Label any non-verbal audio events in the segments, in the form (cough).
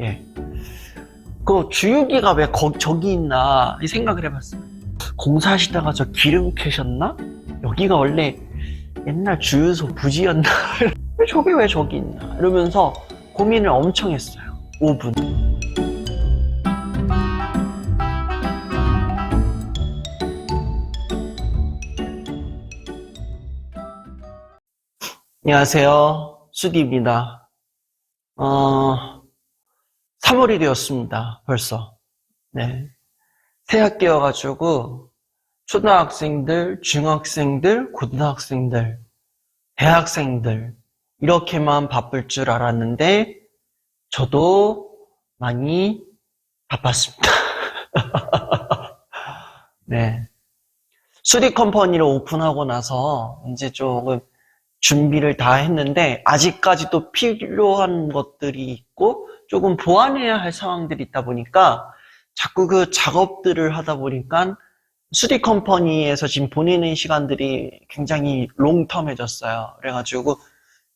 예. 그 주유기가 왜 거, 저기 있나 이 생각을 해봤어요. 공사하시다가 저 기름 캐셨나? 여기가 원래 옛날 주유소 부지였나? (laughs) 왜 저게 왜 저기 있나? 이러면서 고민을 엄청 했어요. 5분. 안녕하세요. 수디입니다. 어, 3월이 되었습니다. 벌써. 네. 새 학기여 가지고, 초등학생들, 중학생들, 고등학생들, 대학생들, 이렇게만 바쁠 줄 알았는데, 저도 많이 바빴습니다. (laughs) 네. 수리 컴퍼니를 오픈하고 나서, 이제 조금 준비를 다 했는데, 아직까지도 필요한 것들이 있고, 조금 보완해야 할 상황들이 있다 보니까 자꾸 그 작업들을 하다 보니까 수리 컴퍼니에서 지금 보내는 시간들이 굉장히 롱텀해졌어요. 그래가지고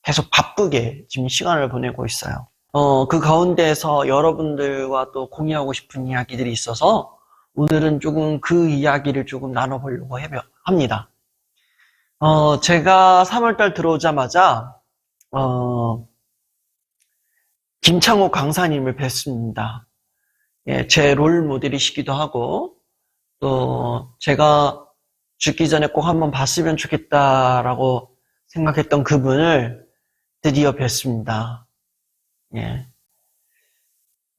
계속 바쁘게 지금 시간을 보내고 있어요. 어, 그 가운데에서 여러분들과 또 공유하고 싶은 이야기들이 있어서 오늘은 조금 그 이야기를 조금 나눠보려고 합니다. 어, 제가 3월달 들어오자마자, 어, 김창호 강사님을 뵀습니다. 예, 제 롤 모델이시기도 하고, 또 제가 죽기 전에 꼭 한번 봤으면 좋겠다라고 생각했던 그분을 드디어 뵀습니다. 예.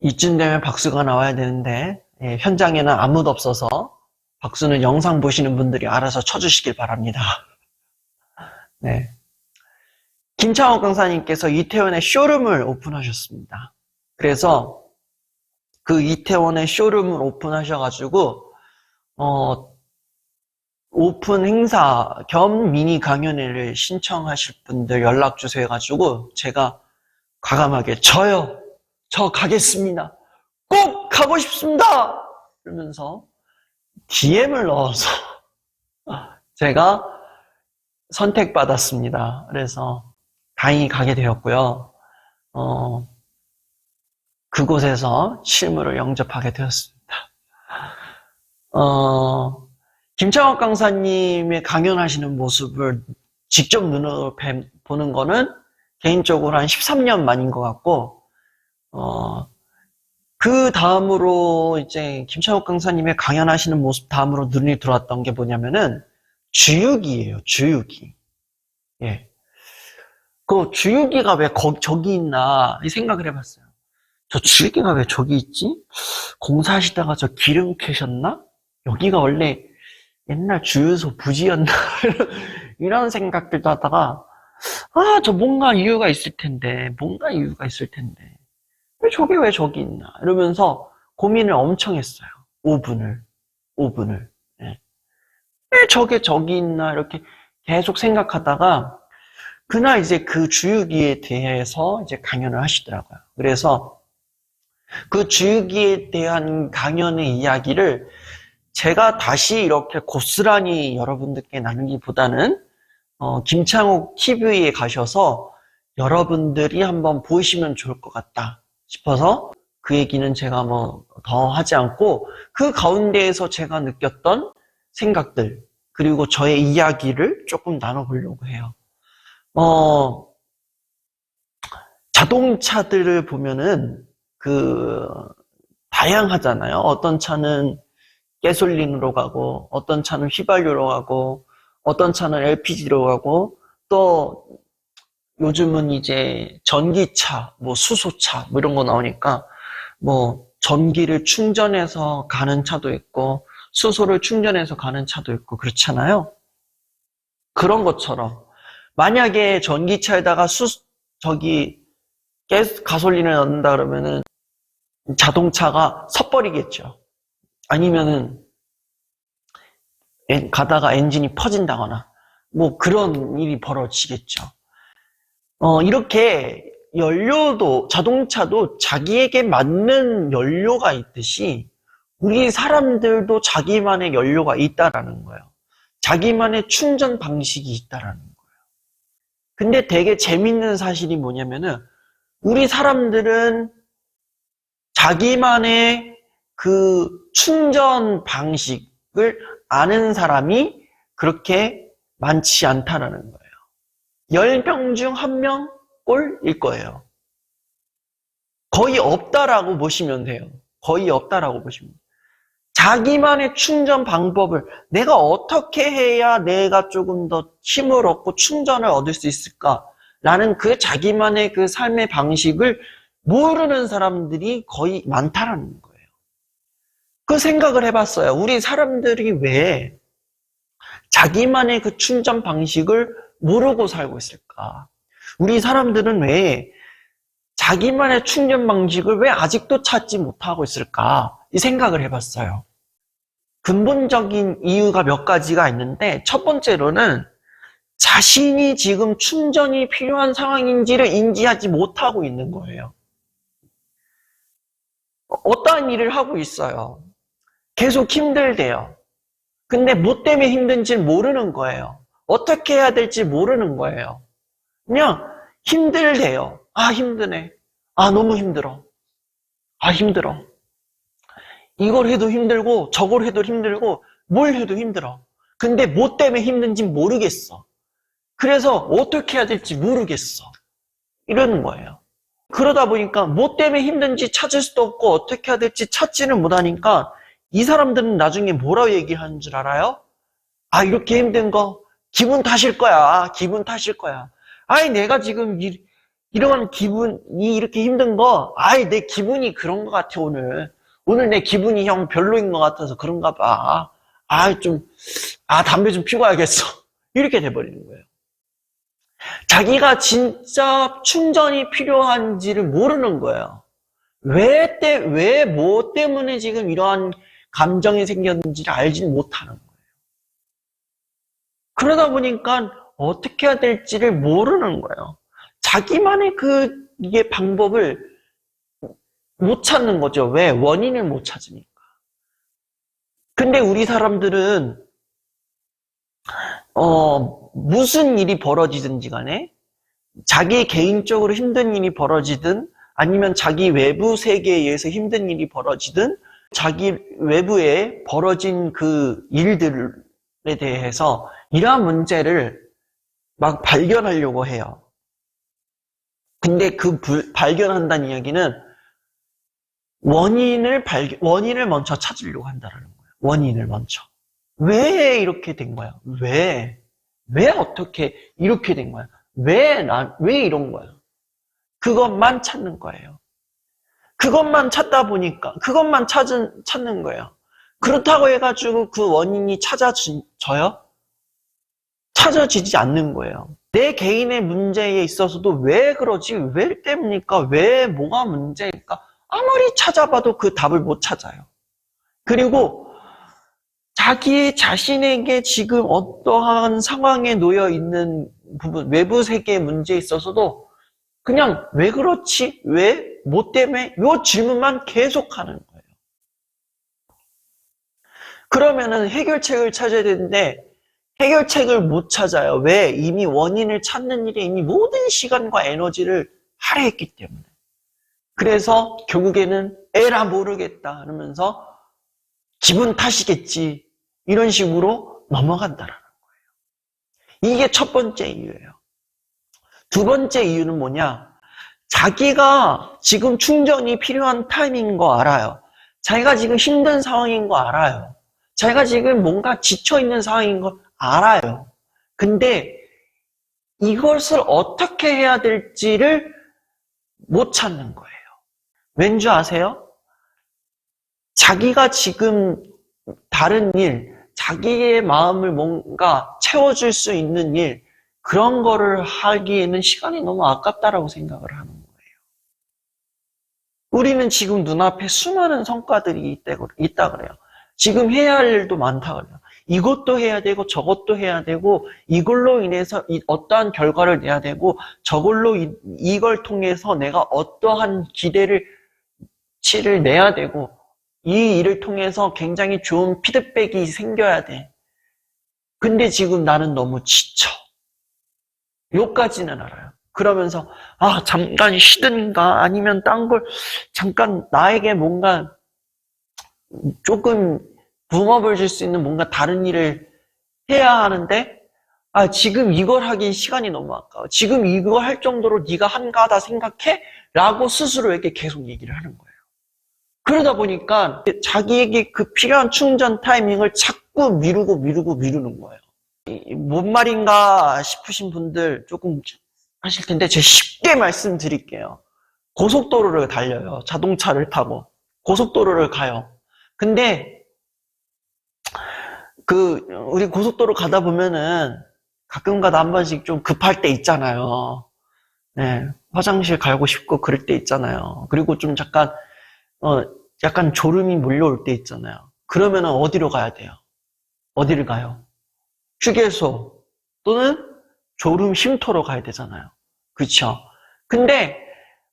이쯤 되면 박수가 나와야 되는데, 예, 현장에는 아무도 없어서 박수는 영상 보시는 분들이 알아서 쳐주시길 바랍니다. (laughs) 네. 김창호 강사님께서 이태원에 쇼룸을 오픈하셨습니다. 그래서 그 이태원에 쇼룸을 오픈하셔가지고 어, 오픈 행사 겸 미니 강연회를 신청하실 분들 연락 주세요 해가지고 제가 과감하게 저요 저 가겠습니다 꼭 가고 싶습니다 그러면서 DM을 넣어서 (laughs) 제가 선택받았습니다. 그래서 다행히 가게 되었고요. 어, 그곳에서 실무를 영접하게 되었습니다. 어, 김창욱 강사님의 강연하시는 모습을 직접 눈으로 뱀- 보는 거는 개인적으로 한 13년 만인 것 같고, 어, 그 다음으로 이제 김창욱 강사님의 강연하시는 모습 다음으로 눈이 들어왔던 게 뭐냐면은 주유기예요, 주유기. 예. 그 주유기가 왜 거, 저기 있나 이 생각을 해봤어요. 저 주유기가 왜 저기 있지? 공사하시다가 저 기름 캐셨나? 여기가 원래 옛날 주유소 부지였나? (laughs) 이런 생각들도 하다가 아, 저 뭔가 이유가 있을 텐데, 뭔가 이유가 있을 텐데. 왜 저게 왜 저기 있나? 이러면서 고민을 엄청 했어요. 5분을. 5분을. 예. 왜 저게 저기 있나? 이렇게 계속 생각하다가 그날 이제 그 주유기에 대해서 이제 강연을 하시더라고요. 그래서 그 주유기에 대한 강연의 이야기를 제가 다시 이렇게 고스란히 여러분들께 나누기보다는 어, 김창욱 TV에 가셔서 여러분들이 한번 보시면 좋을 것 같다 싶어서 그 얘기는 제가 뭐 더 하지 않고 그 가운데에서 제가 느꼈던 생각들 그리고 저의 이야기를 조금 나눠보려고 해요. 어, 자동차들을 보면은 그 다양하잖아요. 어떤 차는 가솔린으로 가고, 어떤 차는 휘발유로 가고, 어떤 차는 LPG로 가고, 또 요즘은 이제 전기차, 뭐 수소차, 뭐 이런 거 나오니까, 뭐 전기를 충전해서 가는 차도 있고, 수소를 충전해서 가는 차도 있고, 그렇잖아요. 그런 것처럼, 만약에 전기차에다가 수, 저기, 가솔린을 넣는다 그러면은 자동차가 섣버리겠죠. 아니면은, 엔- 가다가 엔진이 퍼진다거나, 뭐 그런 일이 벌어지겠죠. 어, 이렇게 연료도, 자동차도 자기에게 맞는 연료가 있듯이, 우리 사람들도 자기만의 연료가 있다라는 거예요. 자기만의 충전 방식이 있다라는 거예요. 근데 되게 재밌는 사실이 뭐냐면은, 우리 사람들은 자기만의 그 충전 방식을 아는 사람이 그렇게 많지 않다라는 거예요. 10명 중 1명 꼴일 거예요. 거의 없다라고 보시면 돼요. 거의 없다라고 보시면. 돼요. 자기만의 충전 방법을 내가 어떻게 해야 내가 조금 더 힘을 얻고 충전을 얻을 수 있을까라는 그 자기만의 그 삶의 방식을 모르는 사람들이 거의 많다라는 거예요. 그 생각을 해봤어요. 우리 사람들이 왜 자기만의 그 충전 방식을 모르고 살고 있을까? 우리 사람들은 왜 자기만의 충전 방식을 왜 아직도 찾지 못하고 있을까? 이 생각을 해봤어요. 근본적인 이유가 몇 가지가 있는데, 첫 번째로는 자신이 지금 충전이 필요한 상황인지를 인지하지 못하고 있는 거예요. 어떠한 일을 하고 있어요. 계속 힘들대요. 근데 뭐 때문에 힘든지 모르는 거예요. 어떻게 해야 될지 모르는 거예요. 그냥 힘들대요. 아, 힘드네. 아, 너무 힘들어. 아, 힘들어. 이걸 해도 힘들고, 저걸 해도 힘들고, 뭘 해도 힘들어. 근데 뭐 때문에 힘든지 모르겠어. 그래서 어떻게 해야 될지 모르겠어. 이러는 거예요. 그러다 보니까 뭐 때문에 힘든지 찾을 수도 없고, 어떻게 해야 될지 찾지는 못하니까, 이 사람들은 나중에 뭐라고 얘기하는 줄 알아요? 아, 이렇게 힘든 거, 기분 탓일 거야. 기분 탓일 거야. 아이, 내가 지금 이, 이런 기분이 이렇게 힘든 거, 아이, 내 기분이 그런 것 같아, 오늘. 오늘 내 기분이 형 별로인 것 같아서 그런가 봐. 아, 좀, 아, 담배 좀 피고 와야겠어. (laughs) 이렇게 돼버리는 거예요. 자기가 진짜 충전이 필요한지를 모르는 거예요. 왜 때, 왜, 뭐 때문에 지금 이러한 감정이 생겼는지를 알지는 못하는 거예요. 그러다 보니까 어떻게 해야 될지를 모르는 거예요. 자기만의 그, 이게 방법을 못 찾는 거죠. 왜? 원인을 못 찾으니까. 근데 우리 사람들은, 어, 무슨 일이 벌어지든지 간에, 자기 개인적으로 힘든 일이 벌어지든, 아니면 자기 외부 세계에 의해서 힘든 일이 벌어지든, 자기 외부에 벌어진 그 일들에 대해서 이러한 문제를 막 발견하려고 해요. 근데 그 불- 발견한다는 이야기는 원인을 발견, 원인을 먼저 찾으려고 한다는 거예요. 원인을 먼저. 왜 이렇게 된 거야? 왜? 왜 어떻게 이렇게 된 거야? 왜 나, 왜 이런 거야? 그것만 찾는 거예요. 그것만 찾다 보니까, 그것만 찾은, 찾는 거예요. 그렇다고 해가지고 그 원인이 찾아져요? 찾아지지 않는 거예요. 내 개인의 문제에 있어서도 왜 그러지? 왜 때문일까? 왜 뭐가 문제일까? 아무리 찾아봐도 그 답을 못 찾아요. 그리고 자기 자신에게 지금 어떠한 상황에 놓여 있는 부분, 외부 세계의 문제에 있어서도 그냥 왜 그렇지? 왜? 뭐 때문에? 요 질문만 계속 하는 거예요. 그러면은 해결책을 찾아야 되는데 해결책을 못 찾아요. 왜? 이미 원인을 찾는 일에 이미 모든 시간과 에너지를 할애했기 때문에. 그래서 결국에는 에라 모르겠다 하면서 기분 탓이겠지. 이런 식으로 넘어간다라는 거예요. 이게 첫 번째 이유예요. 두 번째 이유는 뭐냐? 자기가 지금 충전이 필요한 타이밍인 거 알아요. 자기가 지금 힘든 상황인 거 알아요. 자기가 지금 뭔가 지쳐있는 상황인 거 알아요. 근데 이것을 어떻게 해야 될지를 못 찾는 거예요. 왠지 아세요? 자기가 지금 다른 일, 자기의 마음을 뭔가 채워줄 수 있는 일, 그런 거를 하기에는 시간이 너무 아깝다라고 생각을 하는 거예요. 우리는 지금 눈앞에 수많은 성과들이 있다 그래요. 지금 해야 할 일도 많다 그래요. 이것도 해야 되고 저것도 해야 되고 이걸로 인해서 어떠한 결과를 내야 되고 저걸로 이, 이걸 통해서 내가 어떠한 기대를 치를 내야 되고 이 일을 통해서 굉장히 좋은 피드백이 생겨야 돼. 근데 지금 나는 너무 지쳐. 요까지는 알아요. 그러면서 아 잠깐 쉬든가 아니면 딴 걸 잠깐 나에게 뭔가 조금 붐업을 줄 수 있는 뭔가 다른 일을 해야 하는데 아 지금 이걸 하기 시간이 너무 아까워 지금 이거 할 정도로 네가 한가하다 생각해? 라고 스스로에게 계속 얘기를 하는 거예요 그러다 보니까 자기에게 그 필요한 충전 타이밍을 자꾸 미루고 미루고 미루는 거예요 이- 뭔 말인가 싶으신 분들 조금 하실 텐데 제가 쉽게 말씀드릴게요. 고속도로를 달려요. 자동차를 타고 고속도로를 가요. 근데 그 우리 고속도로 가다 보면은 가끔가다 한 번씩 좀 급할 때 있잖아요. 네, 화장실 가고 싶고 그럴 때 있잖아요. 그리고 좀 잠깐 어 약간 졸음이 몰려올 때 있잖아요. 그러면은 어디로 가야 돼요? 어디를 가요? 휴게소 또는 졸음 쉼터로 가야 되잖아요. 그렇죠? 근데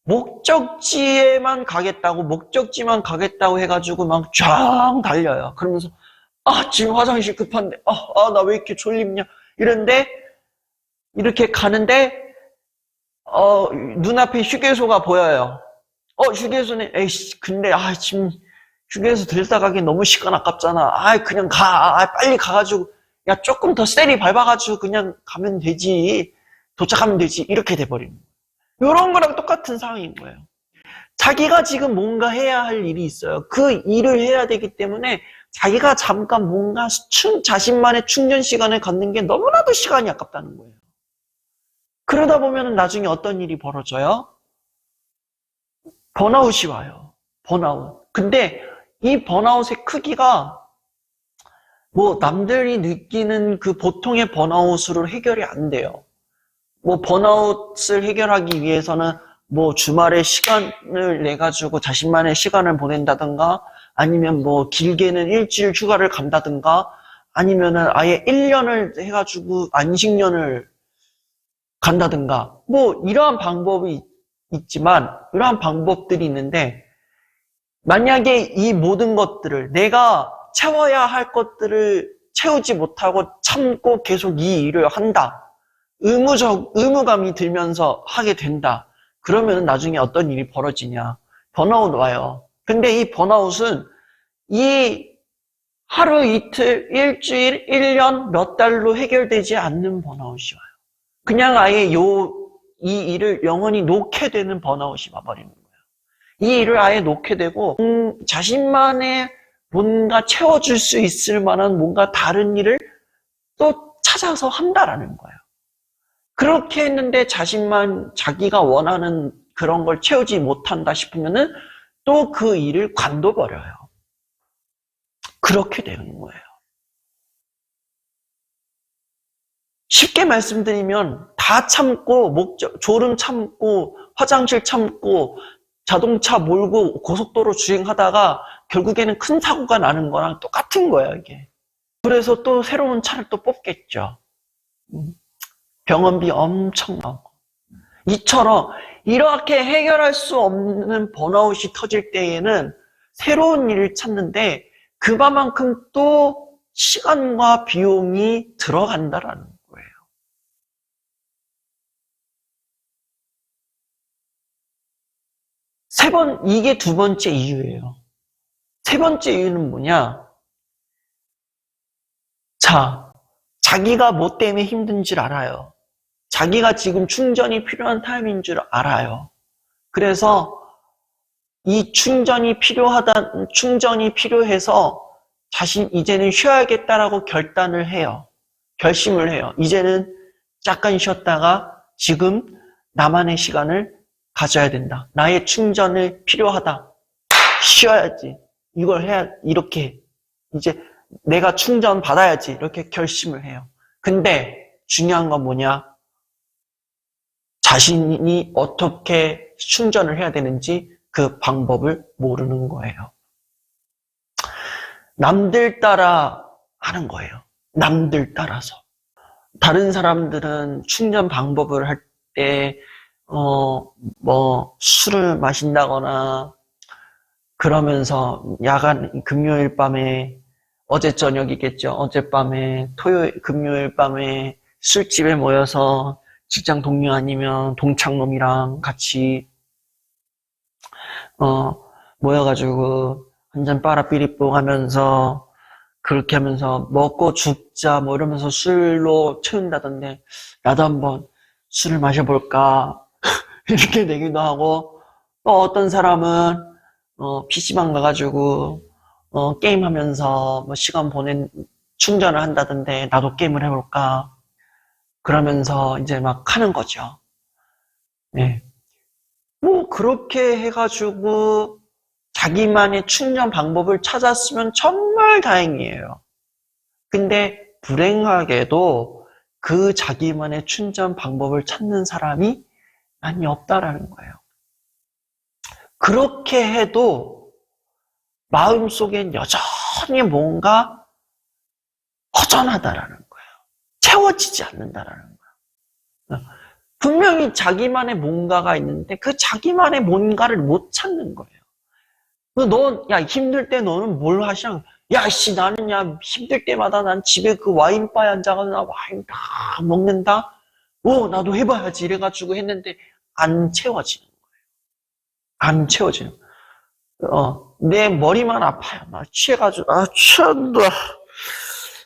목적지에만 가겠다고 목적지만 가겠다고 해가지고 막 쫙 달려요. 그러면서 아 지금 화장실 급한데 아나 왜 이렇게 졸립냐 이런데 이렇게 가는데 어 눈앞에 휴게소가 보여요. 어 휴게소는 에이씨 근데 아 지금 휴게소 들다 가기 너무 시간 아깝잖아. 아 그냥 가 아, 빨리 가가지고 야 조금 더 세리 밟아가지고 그냥 가면 되지 도착하면 되지 이렇게 돼버리는 거예요. 이런 거랑 똑같은 상황인 거예요. 자기가 지금 뭔가 해야 할 일이 있어요. 그 일을 해야 되기 때문에 자기가 잠깐 뭔가 충, 자신만의 충전 시간을 갖는 게 너무나도 시간이 아깝다는 거예요. 그러다 보면 나중에 어떤 일이 벌어져요? 번아웃이 와요. 번아웃. 근데 이 번아웃의 크기가 뭐 남들이 느끼는 그 보통의 번아웃으로 해결이 안 돼요. 뭐 번아웃을 해결하기 위해서는 뭐 주말에 시간을 내 가지고 자신만의 시간을 보낸다든가 아니면 뭐 길게는 일주일 휴가를 간다든가 아니면은 아예 1년을 해 가지고 안식년을 간다든가 뭐 이러한 방법이 있지만 이러한 방법들이 있는데 만약에 이 모든 것들을 내가 채워야 할 것들을 채우지 못하고 참고 계속 이 일을 한다. 의무적, 의무감이 들면서 하게 된다. 그러면 나중에 어떤 일이 벌어지냐. 번아웃 와요. 근데 이 번아웃은 이 하루 이틀, 일주일, 일 년, 몇 달로 해결되지 않는 번아웃이 와요. 그냥 아예 요, 이 일을 영원히 놓게 되는 번아웃이 와버리는 거예요. 이 일을 아예 놓게 되고, 음, 자신만의 뭔가 채워줄 수 있을 만한 뭔가 다른 일을 또 찾아서 한다라는 거예요. 그렇게 했는데 자신만 자기가 원하는 그런 걸 채우지 못한다 싶으면은 또 그 일을 관둬버려요. 그렇게 되는 거예요. 쉽게 말씀드리면 다 참고 목적 졸음 참고 화장실 참고 자동차 몰고 고속도로 주행하다가 결국에는 큰 사고가 나는 거랑 똑같은 거예요, 이게. 그래서 또 새로운 차를 또 뽑겠죠. 음. 병원비 엄청 나오고. 이처럼 이렇게 해결할 수 없는 번아웃이 터질 때에는 새로운 일을 찾는데 그만큼 또 시간과 비용이 들어간다라는 거예요. 세 번, 이게 두 번째 이유예요. 세 번째 이유는 뭐냐? 자, 자기가 뭐 때문에 힘든 줄 알아요. 자기가 지금 충전이 필요한 타임인 줄 알아요. 그래서 이 충전이 필요하다, 충전이 필요해서 자신 이제는 쉬어야겠다라고 결단을 해요. 결심을 해요. 이제는 잠깐 쉬었다가 지금 나만의 시간을 가져야 된다. 나의 충전이 필요하다. 쉬어야지. 이걸 해야, 이렇게. 이제 내가 충전 받아야지. 이렇게 결심을 해요. 근데 중요한 건 뭐냐? 자신이 어떻게 충전을 해야 되는지 그 방법을 모르는 거예요. 남들 따라 하는 거예요. 남들 따라서. 다른 사람들은 충전 방법을 할 때, 어, 뭐, 술을 마신다거나, 그러면서 야간, 금요일 밤에, 어제 저녁이겠죠. 어젯밤에, 토요일, 금요일 밤에 술집에 모여서 직장 동료 아니면 동창놈이랑 같이 어 모여가지고 한잔 삐리뽕 하면서 그렇게 하면서 먹고 죽자 뭐 이러면서 술로 채운다던데 나도 한번 술을 마셔볼까 이렇게 내기도 하고 또 어떤 사람은 어, PC방 가가지고 어, 게임하면서 뭐 시간 보낸 충전을 한다던데 나도 게임을 해볼까 그러면서 이제 막 하는 거죠. 네. 뭐 그렇게 해가지고 자기만의 충전 방법을 찾았으면 정말 다행이에요. 근데 불행하게도 그 자기만의 충전 방법을 찾는 사람이 많이 없다라는 거예요. 그렇게 해도 마음속엔 여전히 뭔가 허전하다라는 거예요. 채워지지 않는다라는 거예요. 분명히 자기만의 뭔가가 있는데 그 자기만의 뭔가를 못 찾는 거예요. 너, 야, 힘들 때 너는 뭘 하시냐? 야, 씨, 나는 야, 힘들 때마다 난 집에 그 와인바에 앉아가지고 나 와인 다 먹는다? 오, 나도 해봐야지. 이래가지고 했는데 안 채워지는 거예요. 안 채워지는 거예요. 어, 내 머리만 아파요. 나 취해가지고, 아, 취한다.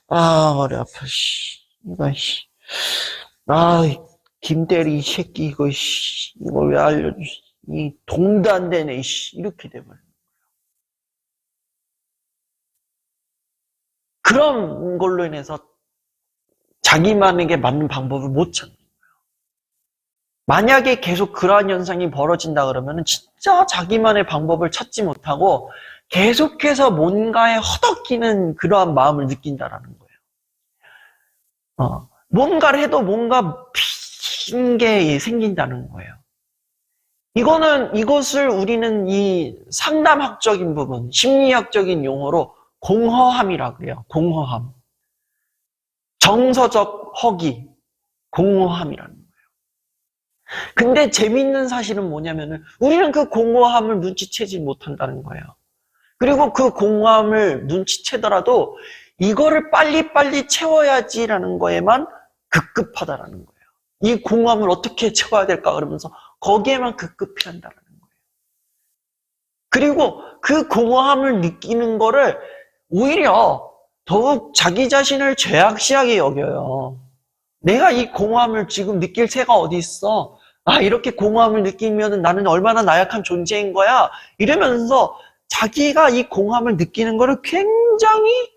아, 머리 아파, 씨. 이거, 씨. 아, 김대리 이 새끼, 이거, 씨. 이거 왜 알려주시, 이 동도 안 되네, 씨. 이렇게 돼버려. 그런 걸로 인해서 자기만에게 맞는 방법을 못 찾는. 만약에 계속 그러한 현상이 벌어진다 그러면 진짜 자기만의 방법을 찾지 못하고 계속해서 뭔가에 허덕이는 그러한 마음을 느낀다라는 거예요. 어, 뭔가를 해도 뭔가 핑계 생긴다는 거예요. 이거는, 이것을 우리는 이 상담학적인 부분, 심리학적인 용어로 공허함이라 그래요. 공허함. 정서적 허기, 공허함이라는. 근데 재밌는 사실은 뭐냐면은 우리는 그 공허함을 눈치채지 못한다는 거예요. 그리고 그 공허함을 눈치채더라도 이거를 빨리빨리 채워야지라는 거에만 급급하다라는 거예요. 이 공허함을 어떻게 채워야 될까 그러면서 거기에만 급급해 한다라는 거예요. 그리고 그 공허함을 느끼는 거를 오히려 더욱 자기 자신을 죄악시하게 여겨요. 내가 이 공허함을 지금 느낄 새가 어디 있어? 아, 이렇게 공허함을 느끼면 나는 얼마나 나약한 존재인 거야? 이러면서 자기가 이 공허함을 느끼는 거를 굉장히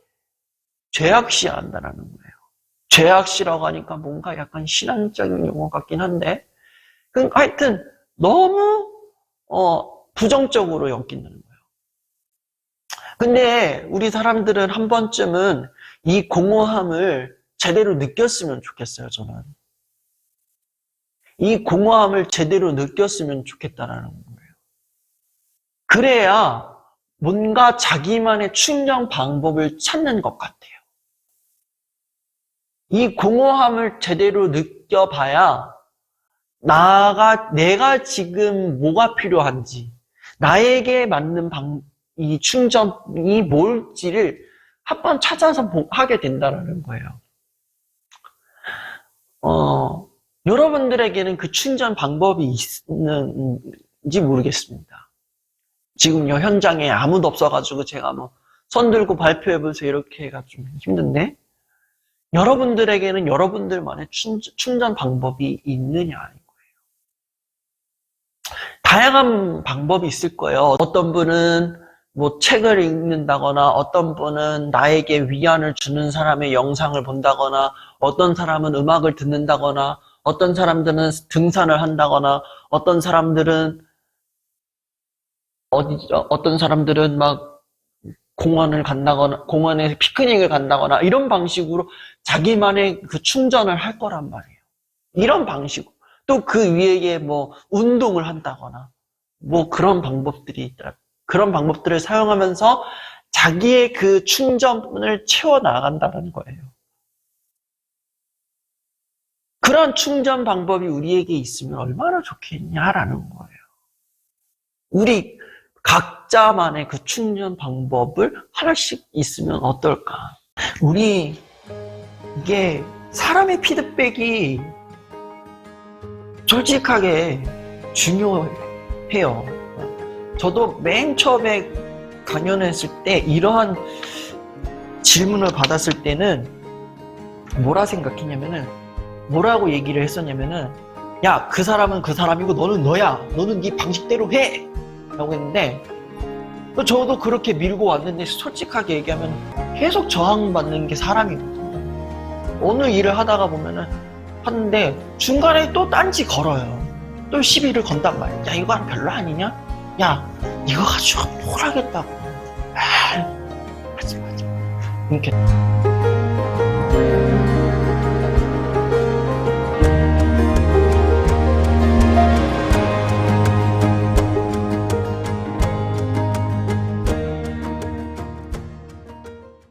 죄악시한다는 거예요. 죄악시라고 하니까 뭔가 약간 신앙적인 용어 같긴 한데, 그 하여튼 너무 어, 부정적으로 여기는 거예요. 근데 우리 사람들은 한 번쯤은 이 공허함을 제대로 느꼈으면 좋겠어요, 저는. 이 공허함을 제대로 느꼈으면 좋겠다라는 거예요. 그래야 뭔가 자기만의 충전 방법을 찾는 것 같아요. 이 공허함을 제대로 느껴봐야 나가, 내가 지금 뭐가 필요한지, 나에게 맞는 방, 이 충전이 뭘지를 한번 찾아서 보- 하게 된다는 거예요. 어, 여러분들에게는 그 충전 방법이 있는지 모르겠습니다. 지금요, 현장에 아무도 없어가지고 제가 뭐, 손 들고 발표해보세요. 이렇게 해가 좀 힘든데, 여러분들에게는 여러분들만의 충, 충전 방법이 있느냐, 아닌 거예요. 다양한 방법이 있을 거예요. 어떤 분은 뭐 책을 읽는다거나 어떤 분은 나에게 위안을 주는 사람의 영상을 본다거나 어떤 사람은 음악을 듣는다거나 어떤 사람들은 등산을 한다거나 어떤 사람들은 어디 어떤 사람들은 막 공원을 간다거나 공원에 피크닉을 간다거나 이런 방식으로 자기만의 그 충전을 할 거란 말이에요. 이런 방식으로 또 그 위에 뭐 운동을 한다거나 뭐 그런 방법들이 있더라고요. 그런 방법들을 사용하면서 자기의 그 충전을 채워 나간다는 거예요. 그런 충전 방법이 우리에게 있으면 얼마나 좋겠냐라는 거예요. 우리 각자만의 그 충전 방법을 하나씩 있으면 어떨까? 우리 이게 사람의 피드백이 솔직하게 중요해요. 저도 맨 처음에 강연했을 때 이러한 질문을 받았을 때는 뭐라 생각했냐면은 뭐라고 얘기를 했었냐면은 야 그 사람은 그 사람이고 너는 너야. 너는 네 방식대로 해. 라고 했는데 또 저도 그렇게 밀고 왔는데 솔직하게 얘기하면 계속 저항받는 게 사람이거든요 어느 일을 하다가 보면은 하는데 중간에 또 딴지 걸어요. 또 시비를 건단 말이야 야 이거 별로 아니냐? 야 이거 가지고 뭘 하겠다고. 아 하지 마 하지 마. 이렇게